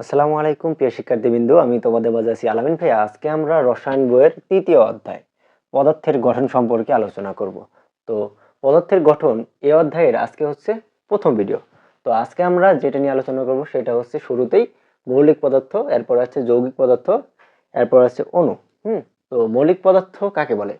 আসসালামু আলাইকুম, প্রিয় শিক্ষার্থীবৃন্দ। আমি তোমাদের মাঝে আছি আলামিন ভাই আজকে আমরা রসায়ন বইয়ের তৃতীয় অধ্যায়, পদার্থের গঠন সম্পর্কে আলোচনা করব। তো পদার্থের গঠন এই অধ্যায়ের আজকে হচ্ছে প্রথম ভিডিও তো আজকে আমরা যেটা নিয়ে আলোচনা করব সেটা হচ্ছে শুরুতেই মৌলিক পদার্থ, এরপর আছে যৌগিক পদার্থ, এরপর আছে অণু। হুম? তো মৌলিক পদার্থ কাকে বলে?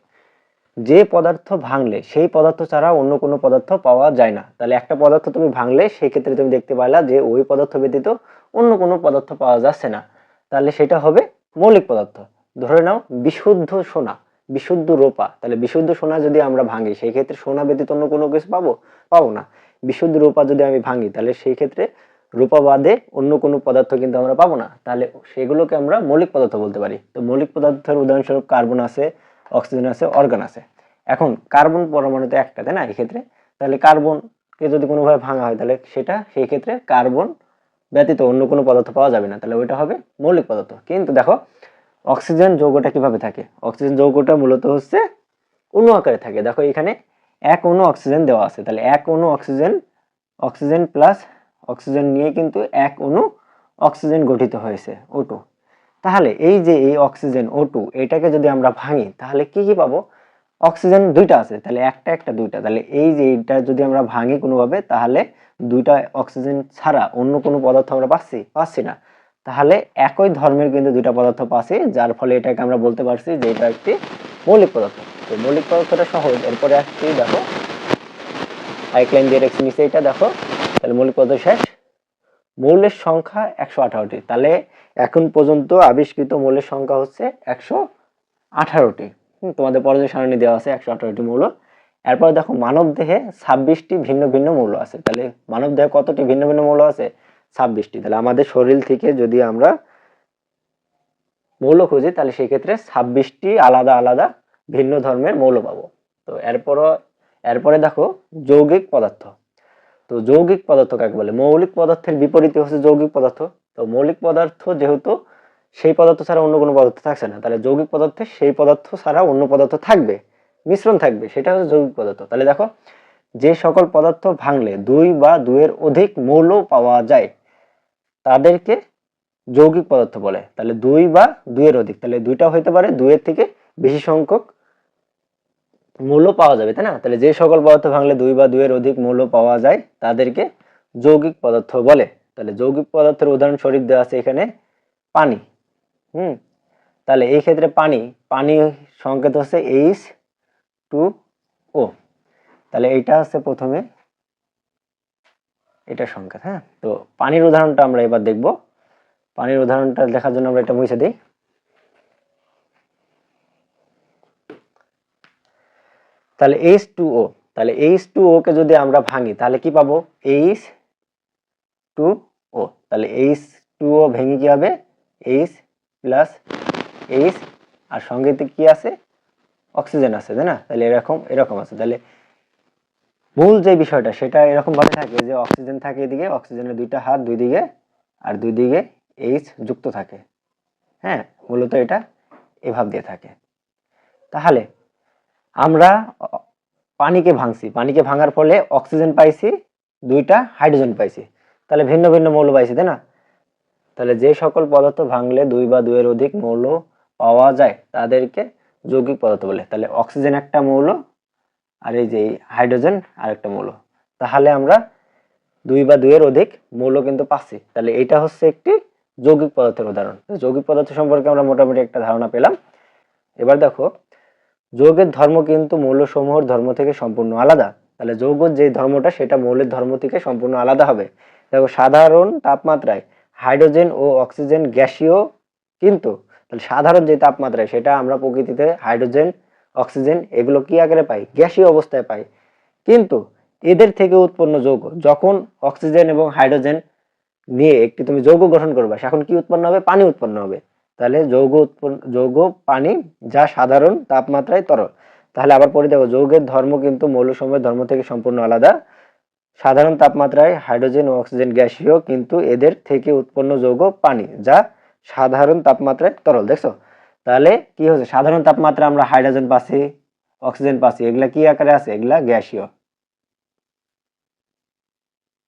যে পদার্থ ভাঙলে, সেই পদার্থ ছাড়া অন্য কোনো পদার্থ পাওয়া যায় না। তাহলে একটা পদার্থ তুমি ভাঙলে সেই ক্ষেত্রে তুমি দেখতে পাইলা যে ওই পদার্থ ব্যতীত অন্য কোনো পদার্থ পাওয়া যাচ্ছে না। তাহলে সেটা হবে মৌলিক পদার্থ। ধরে নাও বিশুদ্ধ সোনা, বিশুদ্ধ রূপা। তাহলে বিশুদ্ধ সোনা যদি আমরা ভাঙি সেই ক্ষেত্রে সোনা ব্যতীত অন্য কোনো কিছু পাবো? পাবো না। বিশুদ্ধ রূপা যদি আমি ভাঙি, তাহলে সেই ক্ষেত্রে রূপা বাদে অন্য কোনো পদার্থ কিন্তু আমরা পাবো না। তাহলে সেগুলোকে আমরা মৌলিক পদার্থ বলতে পারি। তো মৌলিক পদার্থের উদাহরণস্বরূপ কার্বন আছে, অক্সিজেন আছে, অর্গান আছে। এখন কার্বন পরমাণু তো একটা, তাই না? এক্ষেত্রে তাহলে কার্বনকে যদি কোনোভাবে ভাঙা হয়, তাহলে সেটা সেই ক্ষেত্রে কার্বন ব্যতীত অন্য কোনো পদার্থ পাওয়া যাবে না। তাহলে ওইটা হবে মৌলিক পদার্থ। কিন্তু দেখো, অক্সিজেন যৌগটা কীভাবে থাকে? অক্সিজেন যৌগটা মূলত হচ্ছে অণু আকারে থাকে। দেখো, এখানে এক অণু অক্সিজেন দেওয়া আছে। তাহলে এক অণু অক্সিজেন অক্সিজেন প্লাস অক্সিজেন নিয়ে কিন্তু এক অণু অক্সিজেন গঠিত হয়েছে ওটু তাহলে এই যে এই অক্সিজেন ওটু এটাকে যদি আমরা ভাঙি, তাহলে কি কি পাবো? অক্সিজেন দুইটা আছে, তাহলে একটা একটা দুইটা। তাহলে এই যে এইটা যদি আমরা ভাঙি কোনোভাবে, তাহলে দুইটা অক্সিজেন ছাড়া অন্য কোনো পদার্থ আমরা পাচ্ছি? পাচ্ছি না। তাহলে একই ধর্মের কিন্তু দুইটা পদার্থ পাচ্ছি, যার ফলে এটাকে আমরা বলতে পারছি যে এটা একটি মৌলিক পদার্থ। তো মৌলিক পদার্থটা সহজ। এরপরে আসছি, দেখো এক লাইন দিয়ে রেখেছি নিচে এটা, দেখো। তাহলে মৌলিক পদার্থ শেষ। মৌলের সংখ্যা একশো আঠারোটি। তাহলে এখন পর্যন্ত আবিষ্কৃত মৌলের সংখ্যা হচ্ছে একশো আঠারোটি। তোমাদের পর্যায় সারণী দেওয়া আছে একশো আঠারোটি মৌল। এরপর দেখো মানব দেহে ছাব্বিশটি ভিন্ন ভিন্ন মৌল আছে। তাহলে মানব দেহে কতটি ভিন্ন ভিন্ন মৌল আছে? ছাব্বিশটি। তাহলে আমাদের শরীর থেকে যদি আমরা মৌল খুঁজি, তাহলে সেই ক্ষেত্রে ছাব্বিশটি আলাদা আলাদা ভিন্ন ধর্মের মৌল পাবো। তো এরপর এরপরে দেখো যৌগিক পদার্থ। তো যৌগিক পদার্থ কাকে বলে? মৌলিক পদার্থের বিপরীতে হচ্ছে যৌগিক পদার্থ। তো মৌলিক পদার্থ যেহেতু সেই পদার্থ ছাড়া অন্য কোনো পদার্থ থাকছে না। তাহলে যৌগিক পদার্থে সেই পদার্থ ছাড়া অন্য পদার্থ থাকবে, মিশ্রণ থাকবে, সেটা হচ্ছে যৌগিক পদার্থ। তাহলে দেখো, যে সকল পদার্থ ভাঙলে দুই বা দুইয়ের অধিক মৌল পাওয়া যায়, তাদেরকে যৌগিক পদার্থ বলে। তাহলে দুই বা দুইয়ের অধিক, তাহলে দুইটা হইতে পারে, দুইয়ের থেকে বেশি সংখ্যক মৌল পাওয়া যাবে, তাই না? তাহলে যে সকল পদার্থ ভাঙলে দুই বা দুইয়ের অধিক মৌল পাওয়া যায়, তাদেরকে যৌগিক পদার্থ বলে। তাহলে যৌগিক পদার্থের উদাহরণ স্বরূপ দেওয়া আছে এখানে পানি। হুম? তাহলে এই ক্ষেত্রে পানি পানি সংকেত হচ্ছে এইচ টু ও তাহলে এইটা হচ্ছে প্রথমে এটা সংকেত হ্যাঁ? তো পানির উদাহরণটা আমরা এবার দেখব। পানির উদাহরণটা দেখার জন্য আমরা এটা মুছে দিই। তাহলে এইচ টু ও তাহলে এইচ টু ও কে যদি আমরা ভাঙি, তাহলে কি পাবো? এইচ টু ও তাহলে এইচ টু ও ভেঙে কি হবে? এইচ প্লাস এইচ আর সঙ্গে কি আছে? অক্সিজেন আছে, তাই না? তাহলে এরকম এরকম আছে। তাহলে মূল যে বিষয়টা, সেটা এরকম ভাবে থাকে যে অক্সিজেন থাকে এদিকে, অক্সিজেনের দুইটা হাত দুই দিকে, আর দুই দিকে এইচ যুক্ত থাকে। হ্যাঁ মূলত এটা এভাব দিয়ে থাকে। তাহলে আমরা পানিকে ভাঙছি। পানিকে ভাঙার ফলে অক্সিজেন পাইছি, দুইটা হাইড্রোজেন পাইছি। তাহলে ভিন্ন ভিন্ন মৌল পাইছি, তাই না? তাহলে যে সকল পদার্থ ভাঙলে দুই বা দুইয়ের অধিক মৌল পাওয়া যায়, তাদেরকে যৌগিক পদার্থ বলে। তাহলে অক্সিজেন একটা মৌল আর এই যে হাইড্রোজেন আরেকটা মৌল। তাহলে আমরা দুই বা দুইয়ের অধিক মৌল কিন্তু পাচ্ছি। তাহলে এটা হচ্ছে একটি যৌগিক পদার্থের উদাহরণ। যৌগিক পদার্থ সম্পর্কে আমরা মোটামুটি একটা ধারণা পেলাম। এবার দেখো, যৌগের ধর্ম কিন্তু মৌলসমূহের ধর্ম থেকে সম্পূর্ণ আলাদা। তাহলে যৌগের যে ধর্মটা, সেটা মৌলের ধর্ম থেকে সম্পূর্ণ আলাদা হবে। দেখো সাধারণ তাপমাত্রায় হাইড্রোজেন ও অক্সিজেন গ্যাসীয় কিন্তু তাহলে সাধারণ যে তাপমাত্রায় সেটা আমরা প্রকৃতিতে হাইড্রোজেন, অক্সিজেন এগুলো কি আকারে পাই? গ্যাসীয় অবস্থায় পাই। কিন্তু এদের থেকে উৎপন্ন যৌগ, যখন অক্সিজেন এবং হাইড্রোজেন নিয়ে একটি তুমি যৌগ গঠন করবে এখন কি উৎপন্ন হবে? পানি উৎপন্ন হবে। তাহলে যৌগ উৎপন্ন, যৌগ, পানি যা সাধারণ তাপমাত্রায় তরল। তাহলে আবার পরে দেখো, যৌগের ধর্ম কিন্তু মৌলসমূহের ধর্ম থেকে সম্পূর্ণ আলাদা। সাধারণ তাপমাত্রায় হাইড্রোজেন ও অক্সিজেন গ্যাসীয়, কিন্তু এদের থেকে উৎপন্ন যৌগ পানি, যা সাধারণ তাপমাত্রায় তরল, দেখছ? তাহলে কি হচ্ছে? সাধারণ তাপমাত্রা আমরা হাইড্রোজেন পাচ্ছি, অক্সিজেন পাচ্ছি, এগুলা কি আকারে আছে? এগুলা গ্যাসীয়।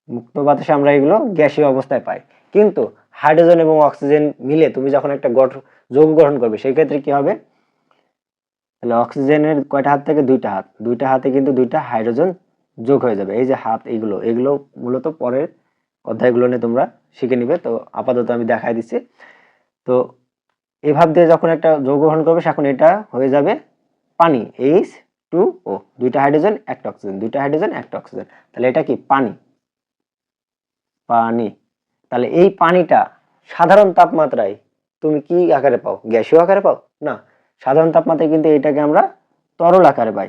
মুক্ত বাতাসে আমরা এগুলো গ্যাসীয় অবস্থায় পাই। কিন্তু হাইড্রোজেন এবং অক্সিজেন মিলে তুমি যখন একটা গঠন যৌগ গঠন করবে, সেই ক্ষেত্রে কি হবে? তাহলে অক্সিজেনের কয়টা হাত থেকে? দুইটা হাত। দুইটা হাতে কিন্তু দুইটা হাইড্রোজেন যোগ হয়ে যাবে। এই যে হাত, এইগুলো, এগুলো মূলত পরের অধ্যায়গুলো নিয়ে তোমরা শিখে নিবে। তো আপাতত আমি দেখাই দিচ্ছি। তো এভাব দিয়ে যখন একটা যৌগ গ্রহণ করবে তখন এটা হয়ে যাবে পানি এইচ টু ও দুইটা হাইড্রোজেন একটা অক্সিজেন দুইটা হাইড্রোজেন একটা অক্সিজেন তাহলে এটা কি? পানি। পানি। তাহলে এই পানিটা সাধারণ তাপমাত্রায় তুমি কি আকারে পাও? গ্যাসীয় আকারে পাও? না। সাধারণ তাপমাত্রায় কিন্তু এটাকে আমরা তরল আকারে পাই।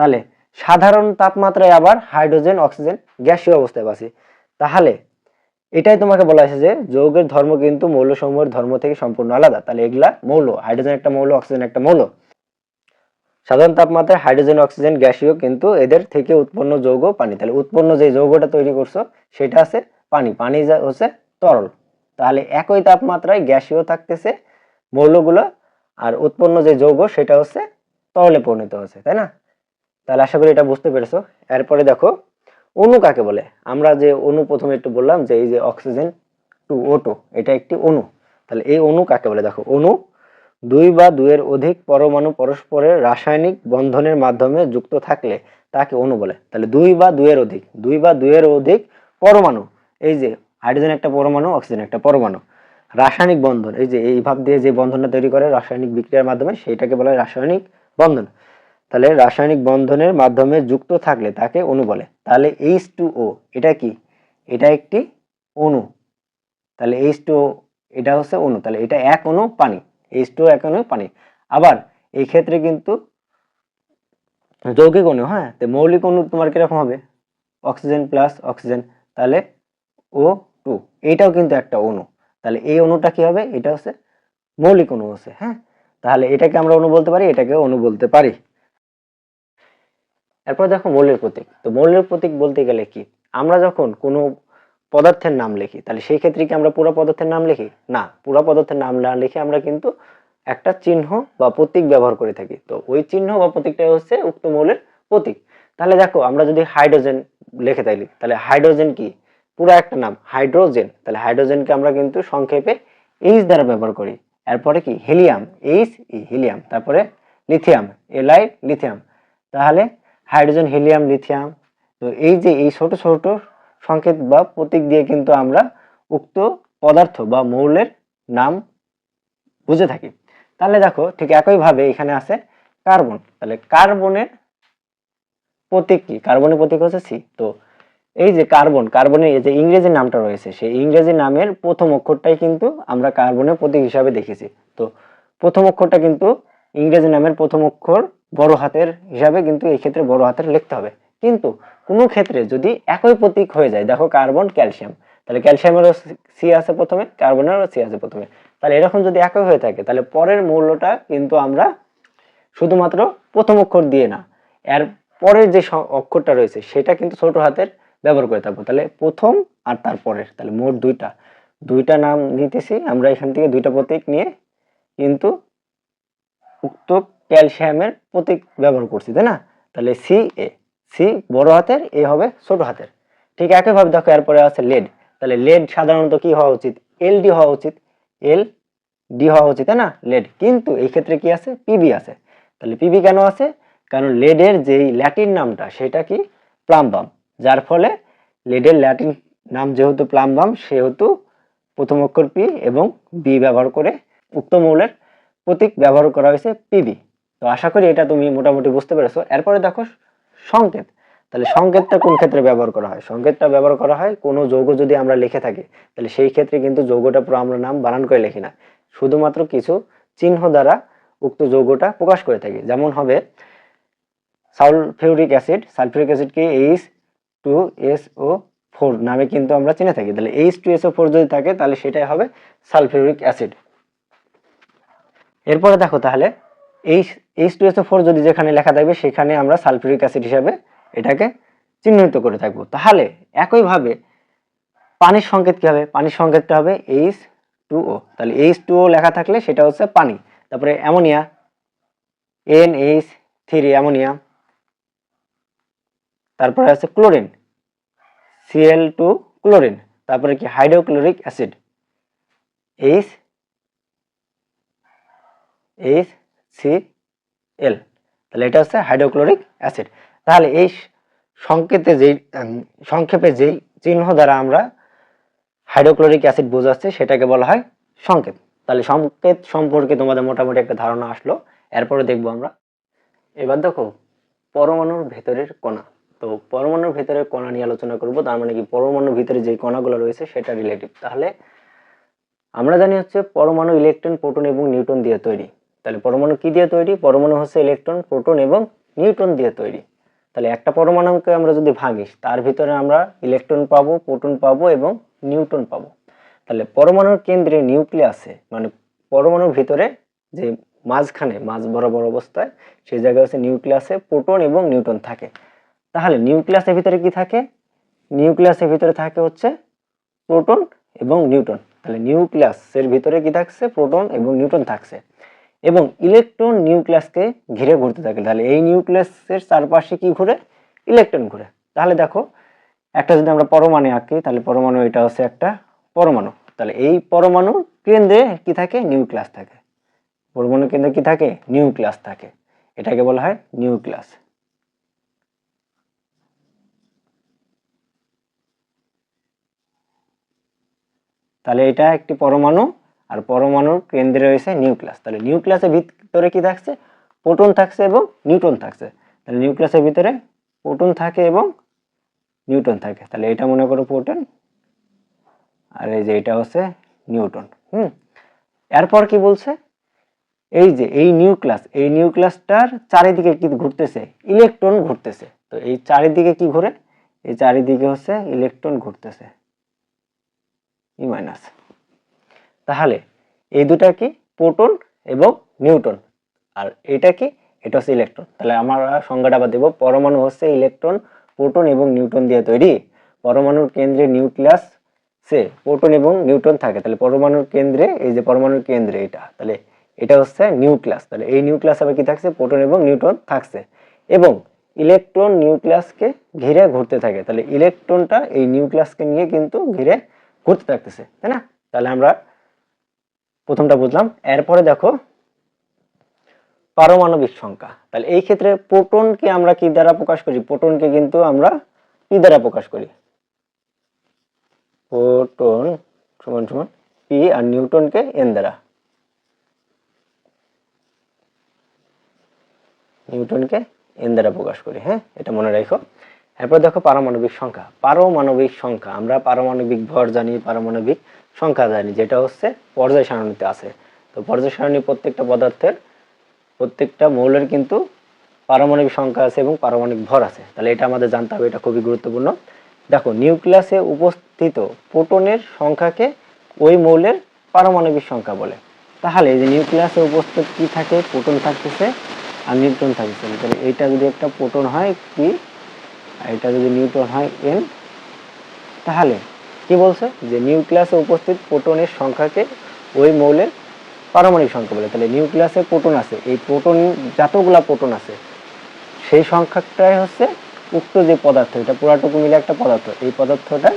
তাহলে সাধারণ তাপমাত্রায় আবার হাইড্রোজেন, অক্সিজেন, গ্যাসীয় অবস্থায় পাচ্ছি। তাহলে এটাই তোমাকে বলা হয়েছে যে যৌগের ধর্ম কিন্তু মৌলসমূহের ধর্ম থেকে সম্পূর্ণ আলাদা। তাহলে এগুলা মৌল, হাইড্রোজেন একটা মৌল, অক্সিজেন একটা মৌল। সাধারণ তাপমাত্রায় হাইড্রোজেন, অক্সিজেন, গ্যাসীয় কিন্তু এদের থেকে উৎপন্ন যৌগ পানি। তাহলে উৎপন্ন যে যৌগটা তৈরি করছ, সেটা আছে পানি। পানি যা- হচ্ছে তরল। তাহলে একই তাপমাত্রায় গ্যাসীয় থাকতেছে মৌলগুলো, আর উৎপন্ন যে যৌগ, সেটা হচ্ছে তরলে পরিণত হচ্ছে, তাই না? তাহলে আশা করি এটা বুঝতে পেরেছ। এরপরে দেখো, অণু কাকে বলে? আমরা যে অণু প্রথমে একটু বললাম যে এই যে অক্সিজেন টু ও টু, এটা একটি অণু। তাহলে এই অণু কাকে বলে? দেখো, অণু দুই বা দুইয়ের অধিক পরমাণু পরস্পরের রাসায়নিক বন্ধনের মাধ্যমে যুক্ত থাকলে তাকে অণু বলে। তাহলে দুই বা দুইয়ের অধিক, দুই বা দুইয়ের অধিক পরমাণু, এই যে হাইড্রোজেন একটা পরমাণু, অক্সিজেন একটা পরমাণু। রাসায়নিক বন্ধন, এই যে এই ভাব দিয়ে যে বন্ধনটা তৈরি করে রাসায়নিক বিক্রিয়ার মাধ্যমে, সেইটাকে বলা রাসায়নিক বন্ধন। তাহলে রাসায়নিক বন্ধনের মাধ্যমে যুক্ত থাকলে তাকে অণু বলে। তাহলে এইচ টু ও এটা কি? এটা একটি অণু। তাহলে এইচ টু এটা হচ্ছে অণু। তাহলে এটা এক অণু পানি। এইচ টু এক অণু পানি। আবার এই ক্ষেত্রে কিন্তু যৌগিক অণু হ্যাঁ? তো মৌলিক অণু তোমার কীরকম হবে? Oxygen plus oxygen. তাহলে ও টু এইটাও কিন্তু একটা অণু। তাহলে এই অণুটা কি হবে? এটা হচ্ছে মৌলিক অণু হচ্ছে হ্যাঁ? তাহলে এটাকে আমরা অণু বলতে পারি এটাকে অণু বলতে পারি। এরপর দেখো মৌলের প্রতীক। তো মৌলের প্রতীক বলতে গেলে কি? আমরা যখন কোনো পদার্থের নাম লিখি, তাহলে সেই ক্ষেত্রে কি আমরা পুরো পদার্থের নাম লিখি? না, পুরো পদার্থের নাম না লিখে আমরা কিন্তু একটা চিহ্ন বা প্রতীক ব্যবহার করে থাকি। তো ওই চিহ্ন বা প্রতীকটাই হচ্ছে উক্ত মৌলের প্রতীক। তাহলে দেখো, আমরা যদি হাইড্রোজেন লিখে থাকি তাহলে হাইড্রোজেন কি? পুরো একটা নাম, হাইড্রোজেন। তাহলে হাইড্রোজেনকে আমরা কিন্তু সংক্ষেপে এইচ দ্বারা ব্যবহার করি। এরপরে কি? Helium H E helium. তারপরে লিথিয়াম এলাই লিথিয়াম। তাহলে হাইড্রোজেন, হিলিয়াম, লিথিয়াম। তো এই যে এই ছোট ছোট সংকেত বা প্রতীক দিয়ে কিন্তু আমরা উক্ত পদার্থ বা মৌলের নাম বুঝে থাকি। তাহলে দেখো, ঠিক একইভাবে এখানে আছে কার্বন। তাহলে কার্বনের প্রতীক কি? কার্বনের প্রতীক হচ্ছে সি। তো এই যে কার্বন, কার্বনের যে ইংরেজি নামটা রয়েছে, সেই ইংরেজি নামের প্রথম অক্ষরটাই কিন্তু আমরা কার্বনের প্রতীক হিসাবে দেখেছি। তো প্রথম অক্ষরটা কিন্তু ইংরেজি নামের প্রথম অক্ষর বড় হাতের হিসাবে কিন্তু এই ক্ষেত্রে বড় হাতের লিখতে হবে। কিন্তু কোনো ক্ষেত্রে যদি একই প্রতীক হয়ে যায়, দেখো কার্বন, ক্যালসিয়াম। তাহলে ক্যালসিয়ামেরও সি আছে প্রথমে কার্বনেরও সি আছে প্রথমে। তাহলে এরকম যদি একই হয়ে থাকে, তাহলে পরের মূল্যটা কিন্তু আমরা শুধুমাত্র প্রথম অক্ষর দিয়ে না, এর পরের যে অক্ষরটা রয়েছে, সেটা কিন্তু ছোট হাতের ব্যবহার করে থাকব। তাহলে প্রথম আর তারপরের তাহলে মোট দুইটা। দুইটা নাম নিতেছি, আমরা এখান থেকে দুইটা প্রতীক নিয়ে কিন্তু উক্ত ক্যালসিয়ামের প্রতীক ব্যবহার করছি, তাই না? তাহলে সি এ সি বড় হাতের এ হবে ছোট হাতের। ঠিক একইভাবে দেখো, এরপরে আছে লেড তাহলে লেড সাধারণত কি হওয়া উচিত? এল ডি হওয়া উচিত। এল ডি হওয়া উচিত, তাই না? লেড কিন্তু এই ক্ষেত্রে কি আছে? পিবি আছে। তাহলে পিবি কেন আছে? কারণ লেডের যেই ল্যাটিন নামটা, সেটা কি? প্লাম্বাম যার ফলে লেডের ল্যাটিন নাম যেহেতু প্লাম্বাম সেহেতু প্রথম অক্ষর পি এবং বি ব্যবহার করে উক্ত মৌলের প্রতীক ব্যবহার করা হয়েছে পিবি তো আশা করি এটা তুমি মোটামুটি বুঝতে পেরেছ। এরপরে দেখো সংকেত। তাহলে সংকেতটা কোন ক্ষেত্রে ব্যবহার করা হয়? সংকেতটা ব্যবহার করা হয় কোনো যৌগ যদি আমরা লিখে থাকি, তাহলে সেই ক্ষেত্রে কিন্তু যৌগটা পুরো আমরা নাম বানান করে লিখি না। শুধুমাত্র কিছু চিহ্ন দ্বারা উক্ত যৌগটা প্রকাশ করে থাকি। যেমন হবে sulphuric acid. Sulphuric অ্যাসিডকে H two S O four নামে কিন্তু আমরা চিনে থাকি। তাহলে H two S O four যদি থাকে, তাহলে সেটাই হবে সালফিউরিক অ্যাসিড। এরপরে দেখো তাহলে H H two S O four যদি যেখানে লেখা থাকবে, সেখানে আমরা সালফিউরিক অ্যাসিড হিসাবে এটাকে চিহ্নিত করে থাকব। তাহলে একইভাবে পানির সংকেত কি হবে? পানির সংকেতটা হবে এইচ টু ও তাহলে এইচ টু ও লেখা থাকলে সেটা হচ্ছে পানি। তারপরে ammonia N H three ammonia. তারপরে আছে ক্লোরিন সিএল টু ক্লোরিন। তারপরে কি? Hydrochloric acid. H H C L তাহলে এটা হচ্ছে হাইড্রোক্লোরিক অ্যাসিড। তাহলে এই সংকেতে যেই সংক্ষেপে যেই চিহ্ন দ্বারা আমরা হাইড্রোক্লোরিক অ্যাসিড বোঝাচ্ছে, সেটাকে বলা হয় সংকেত। তাহলে সংকেত সম্পর্কে তোমাদের মোটামুটি একটা ধারণা আসলো। এরপরে দেখব আমরা। এবার দেখো, পরমাণুর ভেতরের কণা। তো পরমাণুর ভেতরের কণা নিয়ে আলোচনা করব। তার মানে কি, পরমাণুর ভিতরে যে কণাগুলো রয়েছে, সেটা রিলেটিভ তাহলে আমরা জানি হচ্ছে পরমাণু ইলেকট্রন প্রোটন এবং নিউটন দিয়ে তৈরি। তাহলে পরমাণু কি দিয়ে তৈরি? পরমাণু হচ্ছে ইলেকট্রন প্রোটন এবং নিউটন দিয়ে তৈরি। তাহলে একটা পরমাণুকে আমরা যদি ভাঙি তার ভিতরে আমরা ইলেকট্রন পাবো প্রোটন পাবো এবং নিউটন পাবো। তাহলে পরমাণুর কেন্দ্রে নিউক্লিয়াসে মানে পরমাণুর ভিতরে যে মাঝখানে, মাঝ বরাবর অবস্থায় সেই জায়গায় হচ্ছে নিউক্লিয়াসে প্রোটন এবং নিউটন থাকে। তাহলে নিউক্লিয়াসের ভিতরে কি থাকে? নিউক্লিয়াসের ভিতরে থাকে হচ্ছে প্রোটন এবং নিউটন তাহলে নিউক্লিয়াসের ভিতরে কি থাকছে? প্রোটন এবং নিউটন থাকছে। এবং ইলেকট্রন নিউক্লিয়াসকে ঘিরে ঘুরতে থাকে। তাহলে এই নিউক্লিয়াসের চারপাশে কি ঘুরে? ইলেকট্রন ঘুরে। তাহলে দেখো, একটা যদি আমরা পরমাণু আঁকি, তাহলে পরমাণু এটা হচ্ছে একটা পরমাণু। তাহলে এই পরমাণুর কেন্দ্রে কি থাকে? নিউক্লিয়াস থাকে। পরমাণু কেন্দ্রে কি থাকে? নিউক্লিয়াস থাকে। এটাকে বলা হয় নিউক্লিয়াস তাহলে এটা একটি পরমাণু আর পরমাণুর কেন্দ্রে রয়েছে নিউক্লিয়াস। তাহলে নিউক্লিয়াসের ভিতরে কি থাকছে? প্রোটন থাকছে এবং নিউট্রন থাকছে। তাহলে নিউক্লিয়াসের ভিতরে প্রোটন থাকে এবং নিউটন থাকে। তাহলে এটা মনে করো প্রোটন, আর এই যে এটা হচ্ছে নিউটন হুম? এরপর কি বলছে? এই যে, এই নিউক্লিয়াস, এই নিউক্লিয়াসটার চারিদিকে কি ঘুরতেছে? ইলেকট্রন ঘুরতেছে। তো এই চারিদিকে কি ঘুরে? এই চারিদিকে হচ্ছে ইলেকট্রন ঘুরতেছে। E minus. তাহলে এই দুটা কি প্রোটন এবং নিউটন? আর এটা কি? এটা হচ্ছে ইলেকট্রন। তাহলে আমরা সংজ্ঞাটা আবার দেবো। পরমাণু হচ্ছে ইলেকট্রন, প্রোটন এবং নিউটন দিয়ে তৈরি। পরমাণুর কেন্দ্রে নিউক্লিয়াস, সে প্রোটন এবং নিউটন থাকে। তাহলে পরমাণুর কেন্দ্রে, এই যে পরমাণুর কেন্দ্রে এটা, তাহলে এটা হচ্ছে নিউক্লিয়াস। তাহলে এই নিউক্লিয়াস আবার কি থাকছে? প্রোটন এবং নিউটন থাকছে। এবং ইলেকট্রন নিউক্লিয়াসকে ঘিরে ঘুরতে থাকে। তাহলে ইলেকট্রনটা এই নিউক্লিয়াসকে নিয়ে কিন্তু ঘিরে ঘুরতে থাকতেছে, তাই না? তাহলে আমরা প্রথমটা বুঝলাম। এরপরে দেখো, পারমাণবিক সংখ্যা। তাহলে এই ক্ষেত্রে প্রোটনকে আমরা কি দ্বারা প্রকাশ করি? প্রোটনকে কিন্তু আমরা কি দ্বারা প্রকাশ করি? প্রোটন সমান সমান পি আর নিউটনকে এন দ্বারা। নিউটনকে এন দ্বারা প্রকাশ করি হ্যাঁ? এটা মনে রাখো। এরপর দেখো পারমাণবিক সংখ্যা। পারমাণবিক সংখ্যা, আমরা পারমাণবিক ভর জানি, পারমাণবিক সংখ্যা জানি যেটা হচ্ছে পর্যায় সারণীতে আছে। তো পর্যায় সারণী প্রত্যেকটা পদার্থের প্রত্যেকটা মৌলের কিন্তু পারমাণবিক সংখ্যা আছে এবং পারমাণবিক ভর আছে। তাহলে এটা আমাদের জানতে হবে, এটা খুবই গুরুত্বপূর্ণ। দেখো, নিউক্লিয়াসে উপস্থিত প্রোটনের সংখ্যাকে ওই মৌলের পারমাণবিক সংখ্যা বলে। তাহলে এই যে নিউক্লিয়াসে উপস্থিত কি থাকে? প্রোটন থাকতেছে আর নিউট্রন থাকতেছে। তাহলে এইটা যদি একটা প্রোটন হয়, কি? এটা যদি নিউট্রন হয়, এন? তাহলে কি বলছে? যে নিউক্লিয়াসে উপস্থিত প্রোটনের সংখ্যাকে ওই মৌলের পারমাণবিক সংখ্যা বলে। তাহলে নিউক্লিয়াসে প্রোটন আছে। এই প্রোটন যতগুলা প্রোটন আছে, সেই সংখ্যাটাই হচ্ছে উক্ত যে পদার্থ, এটা পুরাটুকু মিলে একটা পদার্থ। এই পদার্থটা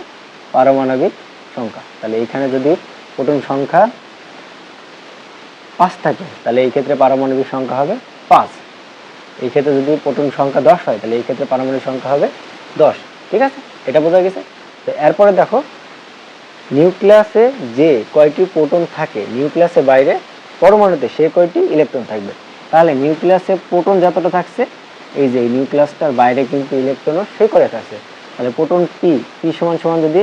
পারমাণবিক সংখ্যা। তাহলে এইখানে যদি প্রোটন সংখ্যা পাঁচ থাকে, তাহলে এই ক্ষেত্রে পারমাণবিক সংখ্যা হবে পাঁচ। এই ক্ষেত্রে যদি প্রোটন সংখ্যা দশ হয়, তাহলে এই ক্ষেত্রে পারমাণবিক সংখ্যা হবে দশ। ঠিক আছে? এটা বোঝা গেছে? তো এরপরে দেখো নিউক্লিয়াসে যে কয়টি প্রোটন থাকে, নিউক্লিয়াসের বাইরে পরমাণুতে সে কয়টি ইলেকট্রন থাকবে? তাহলে নিউক্লিয়াসে প্রোটন যতটা থাকছে, এই যে নিউক্লিয়াসটার বাইরে কিন্তু ইলেকট্রনও সে করে থাকছে। তাহলে প্রোটন পি পি সমান সমান যদি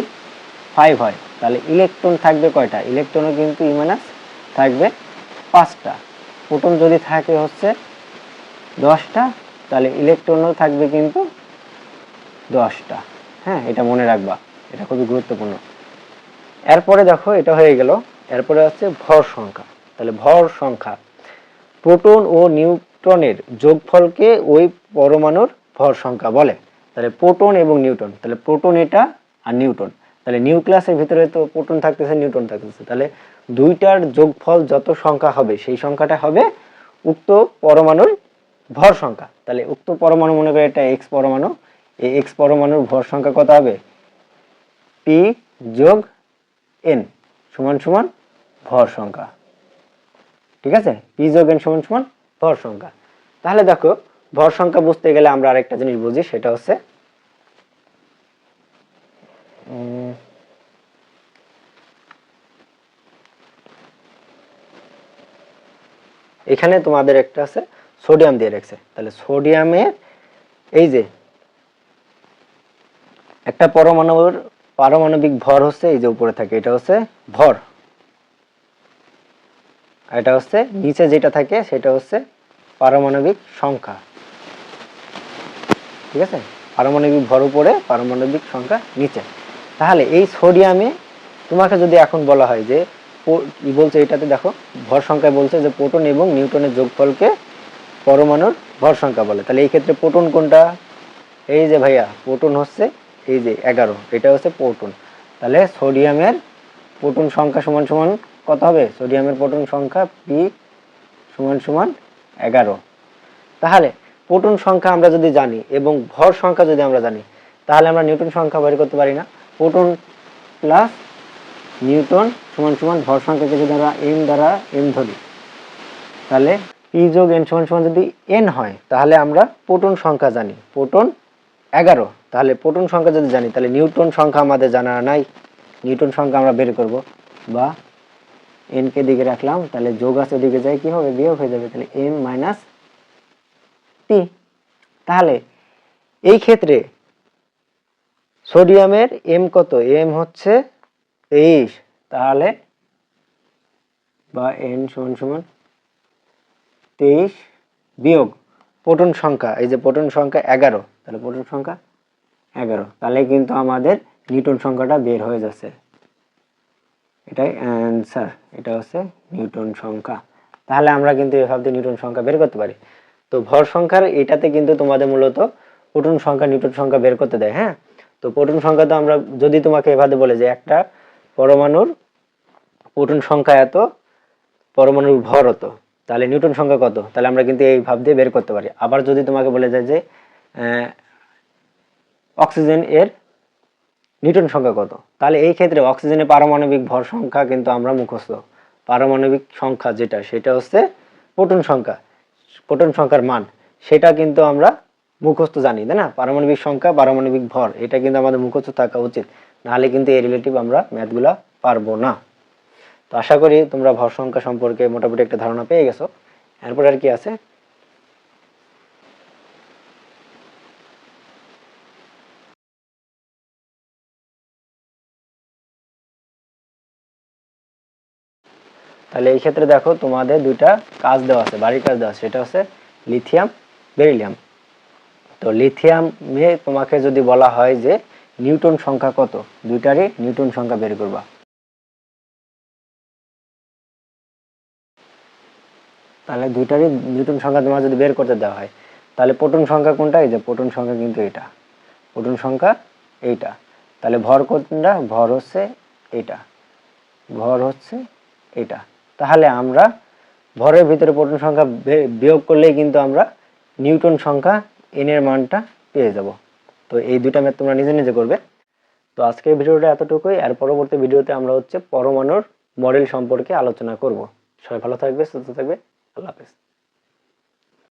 ফাইভ হয়, তাহলে ইলেকট্রন থাকবে কয়টা? ইলেকট্রনও কিন্তু ইমানাস থাকবে পাঁচটা। প্রোটন যদি থাকে হচ্ছে দশটা, তাহলে ইলেকট্রনও থাকবে কিন্তু দশটা। হ্যাঁ এটা মনে রাখবা। এটা খুবই গুরুত্বপূর্ণ। এরপরে দেখো এটা হয়ে গেল। এরপরে হচ্ছে ভর সংখ্যা। তাহলে ভর সংখ্যা। প্রোটন ও নিউট্রনের যোগফলকে ওই পরমাণুর ভর সংখ্যা বলে। তাহলে প্রোটন এবং নিউটন। তাহলে প্রোটন এটা আর নিউটন। তাহলে নিউক্লিয়াসের ভিতরে তো প্রোটন থাকতেছে, নিউটন থাকতেছে। তাহলে দুইটার যোগফল যত সংখ্যা হবে, সেই সংখ্যাটা হবে উক্ত পরমাণুর ভর সংখ্যা। তাহলে উক্ত পরমাণু মনে করে এটা এক্স পরমাণু। এই এক্স পরমাণুর ভর সংখ্যা কত হবে? পি যোগ এন সমান সমান ভর সংখ্যা। ঠিক আছে? পি যোগ এন সমান সমান ভর সংখ্যা। তাহলে দেখো, ভর সংখ্যা বুঝতে গেলে আমরা আরেকটা জিনিস বুঝি, সেটা হচ্ছে এখানে তোমাদের একটা আছে, সোডিয়াম দিয়ে রেখেছে। তাহলে সোডিয়ামের, এই যে, একটা পরমাণুর পারমাণবিক ভর হচ্ছে এই যে উপরে থাকে, এটা হচ্ছে ভর। এটা হচ্ছে নিচে যেটা থাকে, সেটা হচ্ছে পারমাণবিক সংখ্যা। ঠিক আছে? পারমাণবিক ভর উপরে, পারমাণবিক সংখ্যা নিচে। তাহলে এই সোডিয়ামে তোমাকে যদি এখন বলা হয় যে বলছে এটাতে দেখো, ভর সংখ্যায় বলছে যে প্রোটন এবং নিউটনের যোগফলকে পরমাণুর ভর সংখ্যা বলে। তাহলে এই ক্ষেত্রে প্রোটন কোনটা? এই যে ভাইয়া, প্রোটন হচ্ছে এই যে এগারো, এটা হচ্ছে প্রোটন। তাহলে সোডিয়ামের প্রোটন সংখ্যা সমান সমান কত হবে? সোডিয়ামের প্রোটন সংখ্যা পি সমান সমান এগারো। তাহলে প্রোটন সংখ্যা আমরা যদি জানি এবং ভর সংখ্যা যদি আমরা জানি, তাহলে আমরা নিউটন সংখ্যা বের করতে পারি না। প্রোটন প্লাস নিউটন সমান সমান ভর সংখ্যাকে যদি আমরা এম দ্বারা এম ধরি, তাহলে পি যোগ এন সমান সমান যদি এন হয়, তাহলে আমরা প্রোটন সংখ্যা জানি। প্রোটন এগারো। তাহলে প্রোটন সংখ্যা যদি জানি, তাহলে নিউটন সংখ্যা আমাদের জানা নাই। নিউটন সংখ্যা আমরা বের করব। বা এন কে দিকে রাখলাম, তাহলে যোগ আছে ওদিকে যায় কি হবে? বিয়োগ হয়ে যাবে, তাহলে এম মাইনাস পি তাহলে এই ক্ষেত্রে সোডিয়ামের এম কত? এম হচ্ছে তেইশ। তাহলে বা এন সমান সমান তেইশ বিয়োগ প্রোটন সংখ্যা, এই যে প্রোটন সংখ্যা এগারো। তাহলে প্রোটন সংখ্যা এগারো। তাহলে কিন্তু আমাদের নিউটন সংখ্যাটা বের হয়ে যাচ্ছে। এটাই অ্যান্সার এটা হচ্ছে নিউটন সংখ্যা। তাহলে আমরা কিন্তু এভাব নিউটন সংখ্যা বের করতে পারি। তো ভর সংখ্যার এটাতে কিন্তু তোমাদের মূলত প্রোটন সংখ্যা, নিউটন সংখ্যা বের করতে দেয় হ্যাঁ? তো প্রোটন সংখ্যা তো আমরা, যদি তোমাকে এভাবে বলে যে একটা পরমাণুর প্রোটন সংখ্যা এত, পরমাণুর ভর হতো তাহলে নিউটন সংখ্যা কত? তাহলে আমরা কিন্তু এই ভাব দিয়ে বের করতে পারি। আবার যদি তোমাকে বলে যায় যে অক্সিজেন এর নিউটন সংখ্যা কত? তাহলে এই ক্ষেত্রে অক্সিজেনের পারমাণবিক ভর সংখ্যা কিন্তু আমরা মুখস্থ। পারমাণবিক সংখ্যা যেটা, সেটা হচ্ছে প্রোটন সংখ্যা। প্রোটন সংখ্যার মান, সেটা কিন্তু আমরা মুখস্থ জানি, তাই না? পারমাণবিক সংখ্যা, পারমাণবিক ভর, এটা কিন্তু আমাদের মুখস্থ থাকা উচিত। নাহলে কিন্তু এই রিলেটিভ আমরা ম্যাথগুলা পারব না। তো আশা করি তোমরা ভর সংখ্যা সম্পর্কে মোটামুটি একটা ধারণা পেয়ে গেছো। এরপর আর কি আছে? তাহলে এই ক্ষেত্রে দেখো তোমাদের দুইটা কাজ দেওয়া আছে, বাড়ির কাজ দেওয়া আছে। সেটা হচ্ছে লিথিয়াম, বেরিলিয়াম। তো লিথিয়ামে তোমাকে যদি বলা হয় যে নিউটন সংখ্যা কত, দুইটারই নিউটন সংখ্যা বের করবা। তাহলে দুইটারই নিউটন সংখ্যা তোমার যদি বের করতে দেওয়া হয়, তাহলে প্রোটন সংখ্যা কোনটা? এই যে প্রোটন সংখ্যা কিন্তু এটা। প্রোটন সংখ্যা এইটা। তাহলে ভর কোনটা? ভর হচ্ছে এটা ভর হচ্ছে এটা তাহলে আমরা ভরের ভিতরে প্রোটন সংখ্যা বিয়োগ করলেই কিন্তু আমরা নিউটন সংখ্যা এনের মানটা পেয়ে যাব। তো এই দুটা ম্যাথ তোমরা নিজে নিজে করবে। তো আজকের ভিডিওটা এতটুকুই। আর পরবর্তী ভিডিওতে আমরা হচ্ছে পরমাণুর মডেল সম্পর্কে আলোচনা করব। সবাই ভালো থাকবে, সুস্থ থাকবে। আল্লাহ হাফেজ।